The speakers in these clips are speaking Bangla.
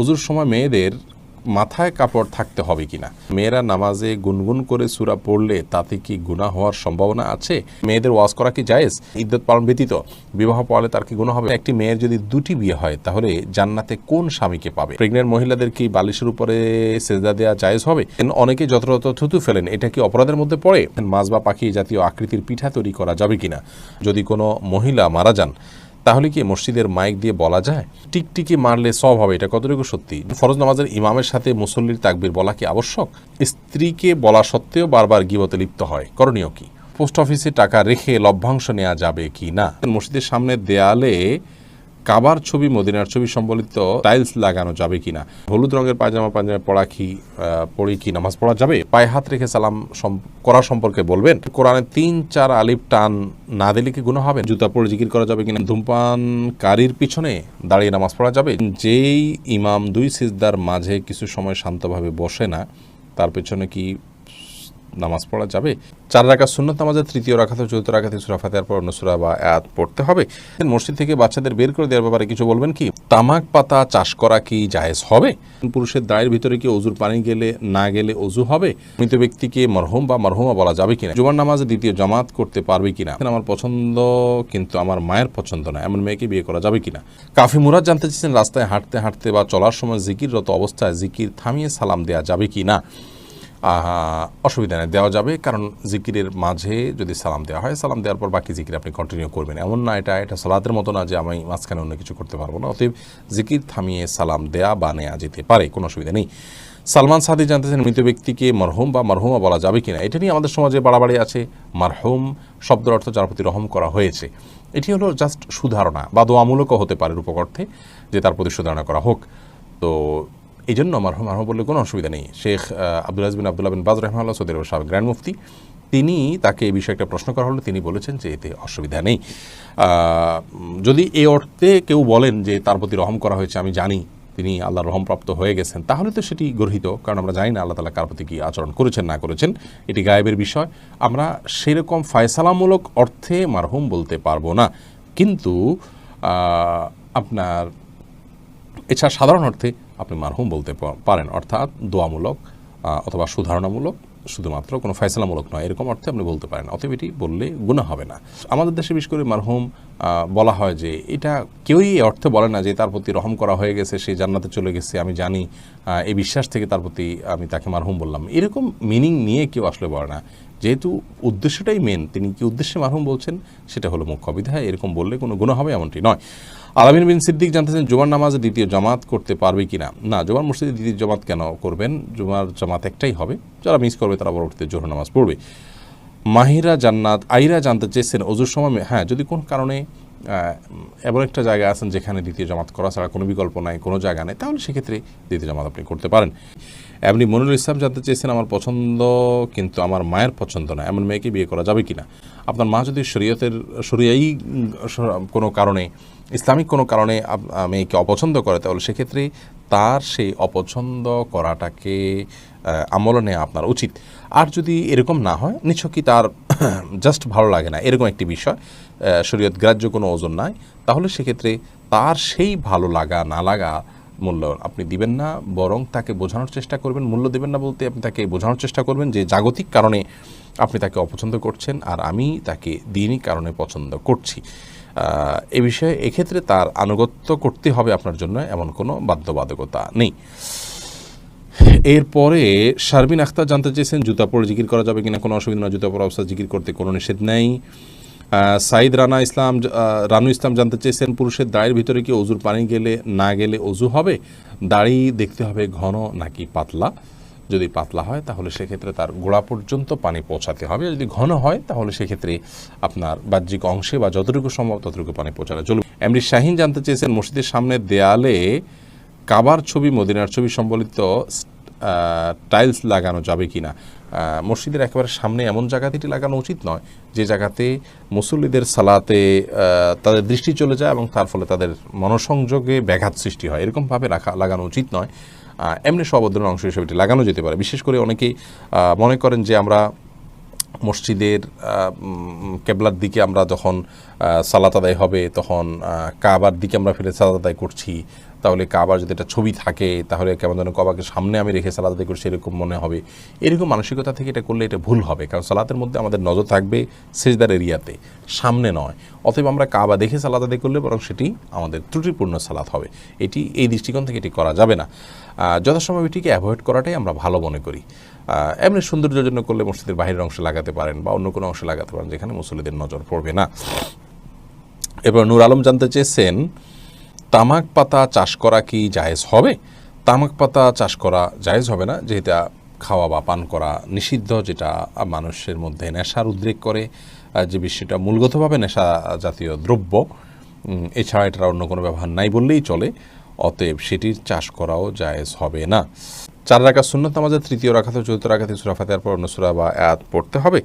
অজুর সময় মেয়েদের মাথায় কাপড় থাকতে হবে কিনা? মেয়েরা নামাজে গুনগুন করে সুরা পড়লে তাতে কি গুনাহ হওয়ার সম্ভাবনা আছে? মেয়েদের ওয়াজ করা কি জায়েজ? ইদ্যত পালন ব্যতীত বিবাহ পড়ালে তার কি গুণ হবে? একটি মেয়ের যদি দুটি বিয়ে হয়, তাহলে জান্নাতে কোন স্বামীকে পাবে? প্রেগনেন্ট মহিলাদের কি বালিশের উপরে সেজদা দেওয়া জায়েজ হবে? অনেকে যত্রতত থুতু ফেলেন, এটা কি অপরাধের মধ্যে পড়ে? মাছ বা পাখি জাতীয় আকৃতির পিঠা তৈরি করা যাবে কিনা? যদি কোনো মহিলা মারা যান তাহলে কি মসজিদের মাইক দিয়ে বলা যায়? টিকটিকি মারলে সব হবে, এটা কতটুকু সত্যি? ফরজ নামাজের ইমামের সাথে মুসল্লির তাকবির বলা কি আবশ্যক? স্ত্রীকে বলা সত্ত্বেও বারবার গিবতে লিপ্ত হয়, করণীয় কি? পোস্ট অফিসে টাকা রেখে লভ্যাংশ নেওয়া যাবে কি না? মসজিদের সামনে দেয়ালে কাবার ছবি, মদিনার ছবি সম্বলিত টাইলস লাগানো যাবে কিনা? হলুদ রঙের পায়জামা পায়জামা পড়া কি পড়ি কি, নামাজ পড়া যাবে? পায়ে হাত রেখে সালাম করা সম্পর্কে বলবেন? কোরআনে তিন, চার আলিফ টান না দিলে কি গুণ হবে? জুতা পরে জিকির করা যাবে কিনা? ধূমপান ধূমপানকারীর পিছনে দাঁড়িয়ে নামাজ পড়া যাবে? যেই ইমাম দুই সিজদার মাঝে কিছু সময় শান্তভাবে বসে না, তার পেছনে কি নামাজ পড়া যাবে। চার রাখা সুন্নত নামাজের তৃতীয় রাখাতে চতুর্থ রাখাতে সুরা ফাতেহার পর অন্য সুরা বা আয়াত পড়তে হবে। মসজিদ থেকে বাচ্চাদের বের করে দেওয়ার ব্যাপারে কিছু বলবেন কি? তামাক পাতা, চাষ করা কি জায়েজ হবে? পুরুষের দায়ের ভিতরে কি অজুর পানি গেলে, না গেলে অজু হবে? মৃত ব্যক্তিকে মরহুম বা মরহুমা বলা যাবে কিনা? জুমার নামাজে দ্বিতীয় জামাত করতে পারবে কিনা? আমার পছন্দ, কিন্তু আমার মায়ের পছন্দ না। এমন মেয়েকে বিয়ে করা যাবে কিনা? কাফি মুরাদ জানতে চেয়েছেন, রাস্তায় হাঁটতে হাঁটতে বা চলার সময় জিকিররত অবস্থায় জিকির থামিয়ে সালাম দেওয়া যাবে কি না অসুবিধা নেই, দেওয়া যাবে। কারণ জিকিরের মাঝে যদি সালাম দেওয়া হয়, সালাম দেওয়ার পর বাকি জিকির আপনি কন্টিনিউ করবেন। এমন না, এটা এটা সালাতের মতো না যে আমি মাঝখানে অন্য কিছু করতে পারব না। অতএব জিকির থামিয়ে সালাম দেয়া বা নেওয়া যেতে পারে, কোনো অসুবিধা নেই। সালমান সাদি জানতেছেন, মৃত ব্যক্তিকে মরহুম বা মরহুমা বলা যাবে কিনা? এটা নিয়ে আমাদের সমাজে বাড়াবাড়ি আছে। মারহুম শব্দের অর্থ যার প্রতি রহম করা হয়েছে। এটি হলো জাস্ট সুধারণা বা দোয়ামূলকও হতে পারে রূপক অর্থে, যে তার প্রতি সুধারণা করা হোক। তো এই জন্য মারহুম মারহুম বললে কোনো অসুবিধা নেই। শেখ আব্দুল আজবিন আবদুল্লাহ বিন বাজ রহমাল্লাহ সৌদি আরবের সাবেক গ্র্যান্ড মুফতি, তিনি তাকে এই বিষয়ে একটা প্রশ্ন করা হলো। তিনি বলেছেন যে এতে অসুবিধা নেই। যদি এই অর্থে কেউ বলেন যে তার প্রতি রহম করা হয়েছে, আমি জানি তিনি আল্লাহর রহমপ্রাপ্ত হয়ে গেছেন, তাহলে তো সেটি গর্হিত, কারণ আমরা জানি না আল্লাহ তালা কার প্রতি কী আচরণ করেছেন, না করেছেন। এটি গায়েবের বিষয়। আমরা সেরকম ফয়সালামূলক অর্থে মারহুম বলতে পারব না। কিন্তু আপনার এছাড়া সাধারণ অর্থে আপনি মারহুম বলতে পারেন, অর্থাৎ দোয়ামূলক অথবা সুধারণামূলক, শুধুমাত্র কোনো ফয়সলামূলক নয়, এরকম অর্থে আপনি বলতে পারেন। অতএব এটি বললে গুণা হবে না। আমাদের দেশে বিশেষ করে মারহুম বলা হয় যে এটা কেউই এই অর্থে বলে না যে তার প্রতি রহম করা হয়ে গেছে, সে জান্নাতে চলে গেছে, আমি জানি এই বিশ্বাস থেকে তার প্রতি আমি তাকে মারহুম বললাম। এরকম মিনিং নিয়ে কেউ আসলে বলে না। যেহেতু উদ্দেশ্যটাই মেন তিনি কি উদ্দেশ্যে মারহুম বলছেন, সেটা হলো মুখ্য বিধায়, এরকম বললে কোনো গুণ হবে এমনটি নয়। আলামিন বিন সিদ্দিক জানতেছেন জুমার নামাজে দ্বিতীয় জামাত করতে পারবে কিনা। না, জুমার মসজিদে দ্বিতীয় জামাত কেন করবেন? জুমার জামাত একটাই হবে। যারা মিস করবে তারা পরবর্তীতে জোহর নামাজ পড়বে। মাহিরা জান্নাত, আইরা জানতে চেয়েছেন অজুর সময়। হ্যাঁ যদি কোনো কারণে এমন একটা জায়গা আছেন যেখানে দ্বিতীয় জামাত করা ছাড়া কোনো বিকল্প নাই, কোনো জায়গা নেই, তাহলে সেক্ষেত্রে দ্বিতীয় জামাত আপনি করতে পারেন। এমনি মনুল ইসলাম জানতে চেয়েছেন, আমার পছন্দ কিন্তু আমার মায়ের পছন্দ না। এমন মেয়েকে বিয়ে করা যাবে কি না আপনার মা যদি শরীয়তের, শরিয়াই কোনো কারণে ইসলামিক কোনো কারণে মেয়েকে অপছন্দ করে, তাহলে সেক্ষেত্রে তার সেই অপছন্দ করাটাকে আমল নেওয়া আপনার উচিত। আর যদি এরকম না হয় নিছকই তার জাস্ট ভালো লাগে না? এরকম একটি বিষয় শরীয়ত গ্রাহ্য কোনো ওজন নাই, তাহলে সেক্ষেত্রে তার সেই ভালো লাগা, না লাগা মূল্য আপনি দিবেন না, বরং তাকে বোঝানোর চেষ্টা করবেন, মূল্য দেবেন না বলতে আপনি তাকে বোঝানোর চেষ্টা করবেন যে জাগতিক কারণে আপনি তাকে অপছন্দ করছেন, আর আমি তাকে দিনই কারণে পছন্দ করছি। এ বিষয়ে এক্ষেত্রে তার আনুগত্য করতে হবে আপনার জন্য এমন কোনো বাধ্যবাধকতা নেই। এরপরে শারবিন আখতার জানতে চেয়েছেন, জুতা পরে জিকির করা যাবে কিনা, কোনো অসুবিধা না জুতা পরে অবস্থা জিকির করতে কোনো নিষেধ নেই। সাইদ রানা ইসলাম রানু ইসলাম জানতে চেয়েছেন, পুরুষের দাড়ির ভিতরে কি অজুর পানি গেলে না গেলে অজু হবে? দাড়ি দেখতে হবে ঘন নাকি পাতলা? যদি পাতলা হয় তাহলে সেক্ষেত্রে তার গোড়া পর্যন্ত পানি পৌঁছাতে হবে। যদি ঘন হয় তাহলে সেক্ষেত্রে আপনার বাহ্যিক অংশে বা যতটুকু সম্ভব ততটুকু পানি পৌঁছানো চলবে এমনি শাহিন জানতে চেয়েছেন মসজিদের সামনে দেয়ালে কাবার ছবি মদিনার ছবি সম্বলিত টাইলস লাগানো যাবে কিনা। আহ, মসজিদের একেবারে সামনে এমন জায়গাতে এটি লাগানো উচিত নয় যে জায়গাতে মুসল্লিদের সালাতে তাদের দৃষ্টি চলে যায় এবং তার ফলে তাদের মনসংযোগে ব্যাঘাত সৃষ্টি হয়। এরকমভাবে রাখা লাগানো উচিত নয়। এমনি সবদ্রের অংশ হিসেবে এটি লাগানো যেতে পারে। বিশেষ করে অনেকেই মনে করেন যে আমরা মসজিদের কেবলার দিকে আমরা যখন সালাত আদায় হবে, তখন কাবার দিকে আমরা ফিরে সালাত আদায় করছি তাহলে কাবার যদি একটা ছবি থাকে, তাহলে কেমন যেন কবাকে সামনে আমি রেখে সালাত আদায় করি, সেরকম মনে হবে। এরকম মানসিকতা থেকে এটা করলে এটা ভুল হবে, কারণ সালাতের মধ্যে আমাদের নজর থাকবে সেজদার এরিয়াতে, সামনে নয়। অতএব আমরা কাবা দেখে সালাত আদায় করলে বরং সেটি আমাদের ত্রুটিপূর্ণ সালাত হবে। এটি, এই দৃষ্টিকোণ থেকে এটি করা যাবে না। যথাসম্ভব এটিকে অ্যাভয়েড করাটাই আমরা ভালো মনে করি। এমনি সৌন্দর্যের জন্য করলে মসজিদের বাহিরের অংশে লাগাতে পারেন বা অন্য কোনো অংশে লাগাতে পারেন, যেখানে মুসলিদের নজর পড়বে না। এবার নূর আলম জানতে চেয়েছেন তামাক পাতা চাষ করা কি জায়েজ হবে? তামাক পাতা চাষ করা জায়েজ হবে না, যেটা খাওয়া বা পান করা নিষিদ্ধ, যেটা মানুষের মধ্যে নেশার উদ্রেক করে যে বিষয়টা মূলগতভাবে নেশা জাতীয় দ্রব্য এছাড়া এটার অন্য কোনো ব্যবহার নাই বললেই চলে, অতএব সেটির চাষ করাও জায়েজ হবে না। চার রাখা সুন্নত নামাজের তৃতীয় রাখাতে চতুর্থ রাখাতে সুরাফাতে পর অন্য সুরা বা আয়াত পড়তে হবে।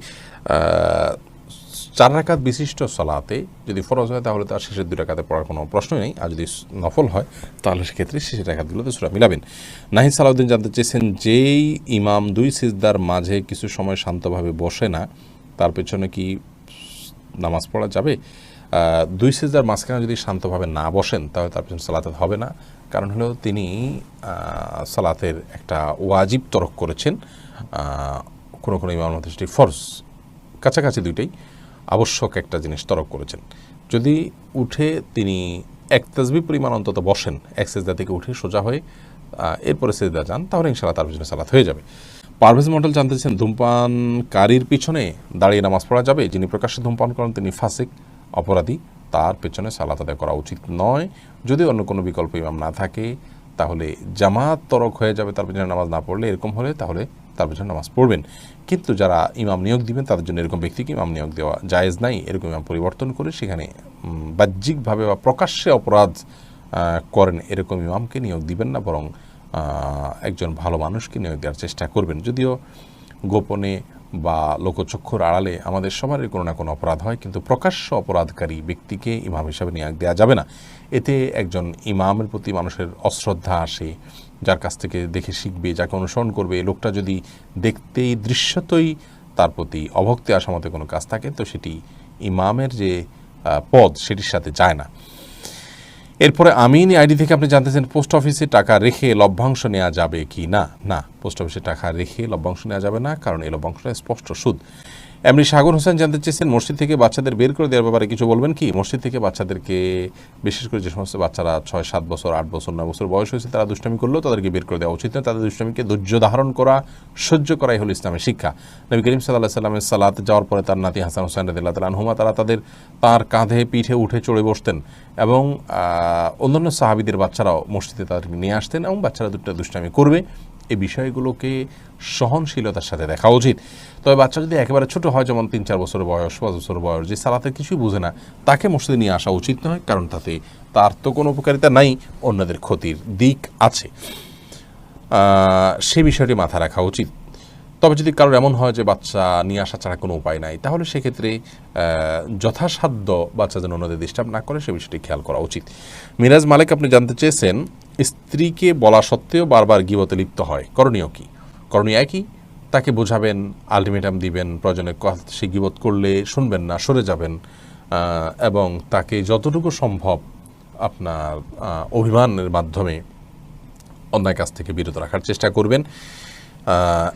চার রাকাত বিশিষ্ট সলাতে যদি ফরজ হয়, তাহলে তার শেষের দুই রাকাতে পড়ার কোনো প্রশ্নই নেই। আর যদি নফল হয়, তাহলে সেক্ষেত্রে শেষের রাকাতগুলোতে সুরা মিলাবেন। নাহিদ সালাউদ্দিন জানতে চেয়েছেন, যেই ইমাম দুই সিজদার মাঝে কিছু সময় শান্তভাবে বসে না, তার পেছনে কি নামাজ পড়া যাবে? দুই সিজদার মাঝখানে যদি শান্তভাবে না বসেন, তাহলে তার পেছনে সালাতে হবে না। কারণ হলো তিনি সালাতের একটা ওয়াজিব তরক করেছেন। কোনো কোনো ইমাম সেটি ফরজ। কাছাকাছি দুইটাই। আবশ্যক একটা জিনিস তরক করেছেন। যদি উঠে তিনি এক তাজবি পরিমাণ অন্তত বসেন, এক সেজদা থেকে উঠে সোজা হয়ে এরপরে সেজদা যান, তাহলে ইনশাল্লাহ তার পিছনে সালাত হয়ে যাবে। পারভেজ মন্ডল জানতেছেন ধূমপানকারীর পিছনে দাঁড়িয়ে নামাজ পড়া যাবে? যিনি প্রকাশ্যে ধূমপান করেন, তিনি ফাসিক, অপরাধী, তার পেছনে সালাত আদায় করা উচিত নয়। যদি অন্য কোনো বিকল্প ইমাম না থাকে, তাহলে জামাত তরক হয়ে যাবে, তার পেছনে নামাজ না পড়লে, এরকম হলে তাহলে তার পেছনে নামাজ পড়বেন। কিন্তু যারা ইমাম নিয়োগ দিবেন, তাদের জন্য এরকম ব্যক্তিকে ইমাম নিয়োগ দেওয়া জায়েজ নাই। এরকম ইমাম পরিবর্তন করে সেখানে বাহ্যিকভাবে বা প্রকাশ্যে অপরাধ করেন, এরকম ইমামকে নিয়োগ দিবেন না, বরং একজন ভালো মানুষকে নিয়োগ দেওয়ার চেষ্টা করবেন। যদিও গোপনে বা লোকচক্ষুর আড়ালে আমাদের সবারই কোনো না কোনো অপরাধ হয়, কিন্তু প্রকাশ্য অপরাধকারী ব্যক্তিকে ইমাম হিসাবে নিয়োগ দেওয়া যাবে না। এতে একজন ইমামের প্রতি মানুষের অশ্রদ্ধা আসে, যার কাছ থেকে দেখে শিখবে, যাকে অনুসরণ করবে। লোকটা যদি দেখতেই দৃশ্যতই তার প্রতি অভক্তি আসা মতো কোনো কাজ থাকে, তো সেটি ইমামের যে পদ সেটির সাথে যায় না। এরপরে আমিন আইডি থেকে আপনি জানতেছেন, পোস্ট অফিসে টাকা রেখে লভ্যাংশ নেওয়া যাবে কি না? না, পোস্ট অফিসে টাকা রেখে লভ্যাংশ নেওয়া যাবে না, কারণ এই লভ্যাংশটা স্পষ্ট সুদ। এমনি সাগর হোসেন জানতে চেয়েছেন, মসজিদ থেকে বাচ্চাদের বের করে দেওয়ার ব্যাপারে কিছু বলবেন কি? মসজিদ থেকে বাচ্চাদেরকে, বিশেষ করে যে সমস্ত বাচ্চারা ছয়, সাত বছর, আট বছর, নয় বছর বয়স হয়েছে, তারা দুষ্টামি করলেও তাদেরকে বের করে দেওয়া উচিত নয়। তাদের দুষ্টামিকে ধৈর্য ধারণ করা, সহ্য করাই হলো ইসলামের শিক্ষা। নবী করিম সাল্লাহ সাল্লামের সালাত যাওয়ার পরে তার নাতি হাসান হোসেন রদিল্লাহ তাল আনহুমা, তারা তাদের তার কাঁধে পিঠে উঠে চড়ে বসতেন এবং অন্যান্য সাহাবিদের বাচ্চারাও মসজিদে তাদেরকে নিয়ে আসতেন এবং বাচ্চারা দুটো দুষ্টামি করবে। এই বিষয়গুলোকে সহনশীলতার সাথে দেখা উচিত। তবে বাচ্চা যদি একেবারে ছোট হয়, যেমন তিন চার বছর বয়স, পাঁচ বছর বয়স, যে সালাতের কিছুই বুঝে না, তাকে মসজিদে নিয়ে আসা উচিত নয়, কারণ তাতে তার তো কোনো উপকারিতা নাই, অন্যদের ক্ষতির দিক আছে। সে বিষয়টি মাথায় রাখা উচিত। তবে যদি কারোর এমন হয় যে বাচ্চা নিয়ে আসা ছাড়া কোনো উপায় নাই, তাহলে সেক্ষেত্রে যথাসাধ্য বাচ্চা যেন অন্যদের ডিস্টার্ব না করে, সে বিষয়টি খেয়াল করা উচিত। মিরাজ মালিক, আপনি জানতে চেয়েছেন, স্ত্রীকে বলা সত্ত্বেও বারবার গিবতে লিপ্ত হয়। করণীয় কি? করণীয় একই তাকে বোঝাবেন, আলটিমেটাম দিবেন, প্রয়োজনে ক- সে করলে শুনবেন না, সরে যাবেন এবং তাকে যতটুকু সম্ভব আপনার অভিমানের মাধ্যমে অন্যায় কাজ থেকে বিরত রাখার চেষ্টা করবেন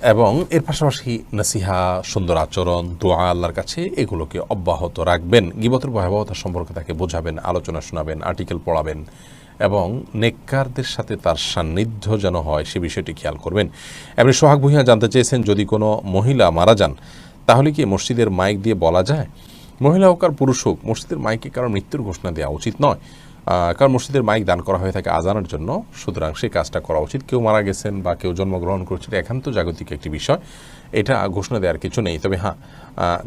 এবং এর পাশাপাশি নাসিহা, সুন্দর আচরণ, দোয়া আল্লাহর কাছে এগুলোকে অব্যাহত রাখবেন। গিবতের ভয়াবহতা সম্পর্কে তাকে বোঝাবেন, আলোচনা শোনাবেন আর্টিকেল পড়াবেন। এবং নেককারদের সাথে তার সান্নিধ্য যেন হয় সে বিষয়টি খেয়াল করবেন। এমনি সোহাগ ভূঁইয়া জানতে চেয়েছেন, যদি কোনো মহিলা মারা যান, তাহলে কি মসজিদের মাইক দিয়ে বলা যায়? মহিলা হোক আর পুরুষ হোক, মসজিদের মাইকে কারও মৃত্যুর ঘোষণা দেওয়া উচিত নয়। কারণ মসজিদের মাইক দান করা হয়ে থাকে আজানের জন্য, সুতরাং সেই কাজটা করা উচিত। কেউ মারা গেছেন বা কেউ জন্মগ্রহণ করছে এটা একান্ত জাগতিক একটি বিষয়। এটা ঘোষণা দেওয়ার কিছু নেই। তবে হ্যাঁ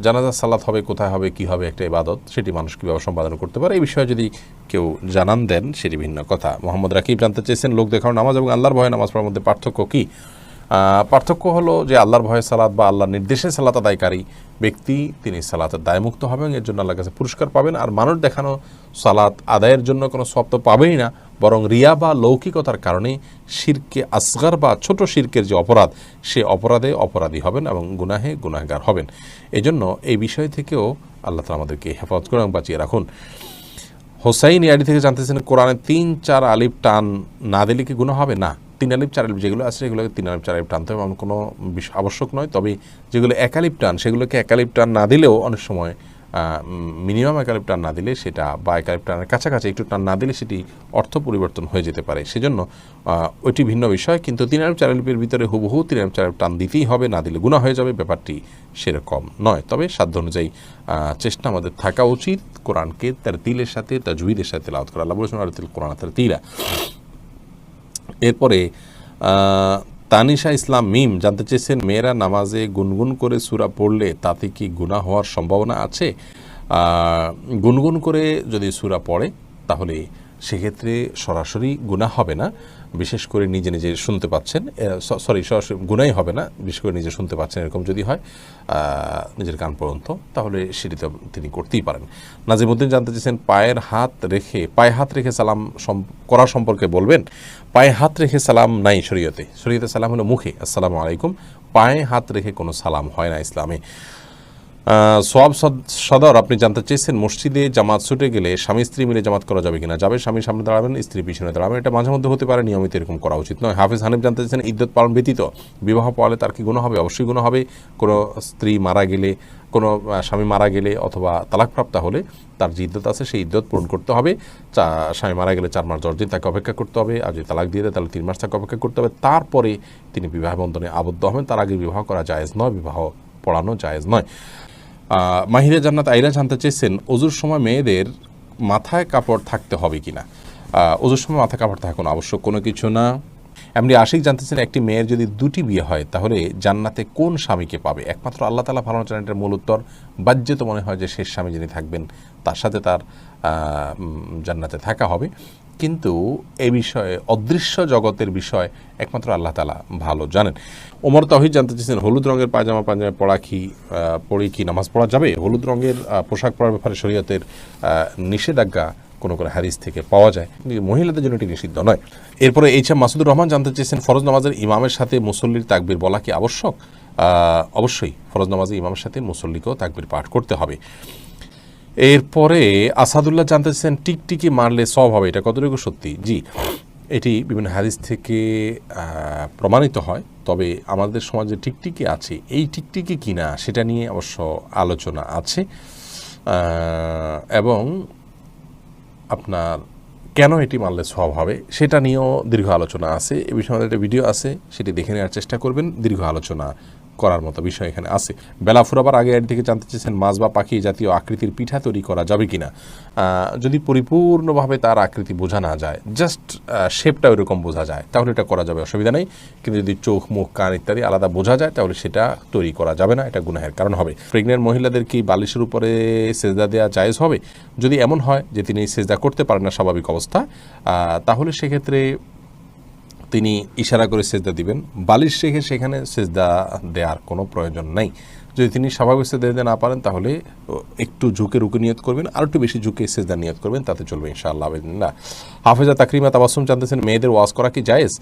জানাজা সালাত হবে, কোথায় হবে, কি হবে, একটা ইবাদত, সেটি মানুষ কীভাবে সম্পাদন করতে পারে, এই বিষয়ে যদি কেউ জানান দেন, সেটি ভিন্ন কথা। মোহাম্মদ রাকিব জানতে চেয়েছেন, লোক দেখানো নামাজ এবং আল্লাহর ভয়ে নামাজ পড়ার মধ্যে পার্থক্য কী? পার্থক্য হলো যে আল্লাহর ভয়ে সালাত বা আল্লাহর নির্দেশে সালাত আদায়কারী ব্যক্তি, তিনি সালাতের দায়মুক্ত হবেন, এর জন্য আল্লাহর কাছে পুরস্কার পাবেন, আর মানুষ দেখানো সালাত আদায়ের জন্য কোনো সব তো পাবেই না। বরং রিয়া বা লৌকিকতার কারণে শিরকে আসগার বা ছোট শিরকের যে অপরাধ, সে অপরাধে অপরাধী হবেন এবং গুনাহে গুনাহগার হবেন। এজন্য এই বিষয় থেকেও আল্লাহ তালা আমাদেরকে হেফাজত করে বাঁচিয়ে রাখুন। হোসাইন ইয়াডি থেকে জানতেছেন, কোরআনে তিন চার আলিফ টান না দিলে কি গুণ হবে? না, তিন আলিফ, চার আলিফ যেগুলো আছে, সেগুলোকে তিন আলিফ, চার আলিফ টানতে হবে। এমন কোনো আবশ্যক নয়। তবে যেগুলো একালিপ টান, সেগুলোকে একালিপ টান না দিলেও অনেক সময় মিনিমাম একালিপ টান না দিলে সেটা বা একালিপ টানের কাছাকাছি একটু টান না দিলে সেটি অর্থ পরিবর্তন হয়ে যেতে পারে। সেজন্য ওইটি ভিন্ন বিষয়, কিন্তু তিন আলিফ চার আলিফের ভিতরে হুবহু তিন আলিফ চার আলিফ টান দিতেই হবে, না দিলে গুণা হয়ে যাবে, ব্যাপারটি সেরকম নয়। তবে সাধ্য অনুযায়ী চেষ্টা আমাদের থাকা উচিত কোরআনকে তার তিলের সাথে তাজুইদের সাথে লাউত করা। আল্লাহ বলেছেন আর তিল কোরআন তার তিলা এরপরে তানিশা ইসলাম মিম জানতে চেয়েছেন, মেয়েরা নামাজে গুনগুন করে সুরা পড়লে তাতে কি গুণা হওয়ার সম্ভাবনা আছে? গুনগুন করে যদি সুরা পড়ে, তাহলে সেক্ষেত্রে সরাসরি গুণা হবে না। বিশেষ করে নিজে নিজে শুনতে পাচ্ছেন সরি সরাসরি গুনাই হবে না, বিশেষ করে নিজে শুনতে পাচ্ছেন, এরকম যদি হয় নিজের কান পর্যন্ত, তাহলে সেটি তো তিনি করতেই পারেন। নাজিমুদ্দিন জানতে চেয়েছেন, পায়ের হাত রেখে, পায়ে হাত রেখে সালাম করা সম্পর্কে বলবেন? পায়ে হাত রেখে সালাম নাই শরীয়তে। শরীয়তে সালাম হলো মুখে, আসসালামু আলাইকুম। পায়ে হাত রেখে কোনো সালাম হয় না ইসলামে। সোয়াব সদ- সদর, আপনি জানতে চেয়েছেন মসজিদে জামাত ছুটে গেলে স্বামী স্ত্রী মিলে জামাত করা যাবে কিনা? যাবে, স্বামী সামনে দাঁড়াবেন, স্ত্রী পিছনে দাঁড়াবেন এটা মাঝে মধ্যে হতে পারে, নিয়মিত এরকম করা উচিত নয়। হাফিজ হানিফ জানতে চেয়েছেন ইদ্যত পালন ব্যতীত বিবাহ পাওয়ালে তার কি গুণ হবে? অবশ্যই গুণ হবে। কোনো স্ত্রী মারা গেলে, কোনো স্বামী মারা গেলে অথবা তালাকপ্রাপ্ত হলে তার যে ইদ্যত আছে, সেই ইদ্যত পূরণ করতে হবে। চা- স্বামী মারা গেলে চার মাস দশ দিন তাকে অপেক্ষা করতে হবে। আর যদি তালাক দিয়ে দেয়, তাহলে তিন মাস তাকে অপেক্ষা করতে হবে। তারপরে তিনি বিবাহ বন্ধনে আবদ্ধ হবেন। তার আগে বিবাহ করা জায়েজ নয়, বিবাহ পড়ানো জায়েজ নয়। মাহিরা জান্নাত আইরা জানতে চেয়েছেন, অজুর সময় মেয়েদের মাথায় কাপড় থাকতে হবে কি না অজুর সময় মাথায় কাপড় থাকা কোনো আবশ্যক, কোনো কিছু না। এমনি আশিক জানতেছেন একটি মেয়ের যদি দুটি বিয়ে হয়, তাহলে জান্নাতে কোন স্বামীকে পাবে? একমাত্র আল্লাহ তালা ভালো জানেন, এটার মূল উত্তর। বাহ্যত মনে হয় যে শেষ স্বামী যিনি থাকবেন, তার সাথে তার জান্নাতে থাকা হবে। কিন্তু এ বিষয়ে, অদৃশ্য জগতের বিষয় একমাত্র আল্লাহ তালা ভালো জানেন। ওমর তহিদ জানতে চেয়েছেন, হলুদ রঙের পায়জামা পায়জামা পড়া কি পরে কি, নামাজ পড়া যাবে? হলুদ রঙের পোশাক পরার ব্যাপারে শরীয়তের নিষেধাজ্ঞা কোনো কোনো হাদিস থেকে পাওয়া যায়। মহিলাদের জন্য এটি নিষিদ্ধ নয়। এরপরে এইচ এম মাসুদুর রহমান জানতে চেয়েছেন, ফরজ নামাজের ইমামের সাথে মুসল্লির তাকবির বলা কি আবশ্যক? অবশ্যই, ফরজ নামাজের ইমামের সাথে মুসল্লিকেও তাকবির পাঠ করতে হবে। এরপরে আসাদুল্লাহ জানতে চাচ্ছেন টিকটিকি মারলে সব হবে, এটা কতটুকু সত্যি? জি, এটি বিভিন্ন হাদিস থেকে প্রমাণিত হয়, তবে আমাদের সমাজে টিকটিকি আছে। এই টিকটিকি কিনা সেটা নিয়ে অবশ্য আলোচনা আছে। এবং আপনার কেন এটি মারলে সব হবে সেটা নিয়েও দীর্ঘ আলোচনা আছে। এ বিষয়ে আমাদের একটা ভিডিও আছে, সেটি দেখে নেওয়ার চেষ্টা করবেন। দীর্ঘ আলোচনা করার মতো বিষয় এখানে আছে। বেলা ফুরাবার আগে এর দিকে জানতে চেয়েছেন, মাছ বা পাখি জাতীয় আকৃতির পিঠা তৈরি করা যাবে কিনা। যদি পরিপূর্ণভাবে তার আকৃতি বোঝা না যায় জাস্ট শেপটা ওইরকম বোঝা যায়, তাহলে এটা করা যাবে, অসুবিধা নেই। কিন্তু যদি চোখ, মুখ, কান ইত্যাদি আলাদা বোঝা যায়, তাহলে সেটা তৈরি করা যাবে না, এটা গুনাহের কারণ হবে। প্রেগনেন্ট মহিলাদের কি বালিশের উপরে সেজদা দেওয়া জায়েজ হবে? যদি এমন হয় যে তিনি সেজদা করতে পারেন না, স্বাভাবিক অবস্থা তাহলে সেক্ষেত্রে তিনি ইশারা করে সেজদা দিবেন। বালিশ রেখে সেখানে সেজদা দেওয়ার কোনো প্রয়োজন নাই। যদি তিনি স্বাভাবিক সেজদা দিতে না পারেন, তাহলে একটু ঝুঁকে রুকে নিয়ত করবেন, আর একটু বেশি ঝুঁকে সেজদা নিয়ত করবেন, তাতে চলবে ইনশাআল্লাহ আবেদিল্লা হাফেজা তাকরিমা তাবাসুম জানতেছেন, মেয়েদের ওয়াজ করা কি জায়েজ?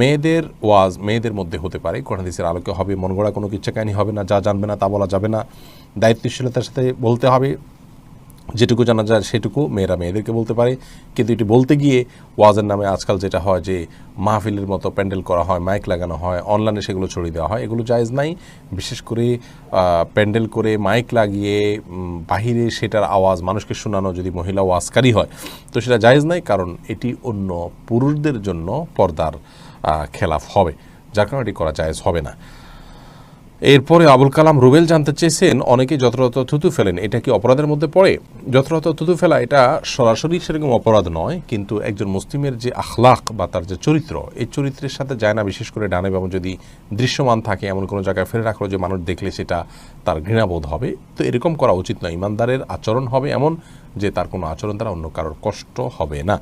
মেয়েদের ওয়াজ মেয়েদের মধ্যে হতে পারে, কোরআন হাদিসের আলোকে হবে মন গড়া কোনো কিচ্ছা কাহিনী হবে না, যা জানবে না তা বলা যাবে না। দায়িত্বশীলতার সাথে বলতে হবে যেটুকু জানা যায় সেটুকু মেয়েরা মেয়েদেরকে বলতে পারে। কিন্তু এটি বলতে গিয়ে ওয়াজের নামে আজকাল যেটা হয় যে মাহফিলের মতো প্যান্ডেল করা হয়, মাইক লাগানো হয়, অনলাইনে সেগুলো ছড়িয়ে দেওয়া হয়। এগুলো জায়েজ নাই। বিশেষ করে প্যান্ডেল করে মাইক লাগিয়ে বাহিরে সেটার আওয়াজ, মানুষকে শোনানো যদি মহিলা ওয়াজকারী হয়, তো সেটা জায়েজ নাই কারণ এটি অন্য পুরুষদের জন্য পর্দার খেলাফ হবে। যার কারণে এটি করা জায়েজ হবে না। এরপরে আবুল কালাম রুবেল জানতে চেয়েছেন অনেকে যত্রত থুতু ফেলেন। এটা কি অপরাধের মধ্যে পড়ে? যত্রত থুতু ফেলা এটা সরাসরি সেরকম অপরাধ নয়, কিন্তু একজন মুসলিমের যে আখলাক বা তার যে চরিত্র, এই চরিত্রের সাথে যায় না, বিশেষ করে ডানে বামে যদি দৃশ্যমান থাকে, এমন কোনো জায়গায় ফেলে রাখল যে মানুষ দেখলে সেটা তার ঘৃণাবোধ হবে। তো এরকম করা উচিত নয়। ইমানদারের আচরণ হবে এমন যে তার কোনো আচরণ দ্বারা অন্য কারোর কষ্ট হবে না।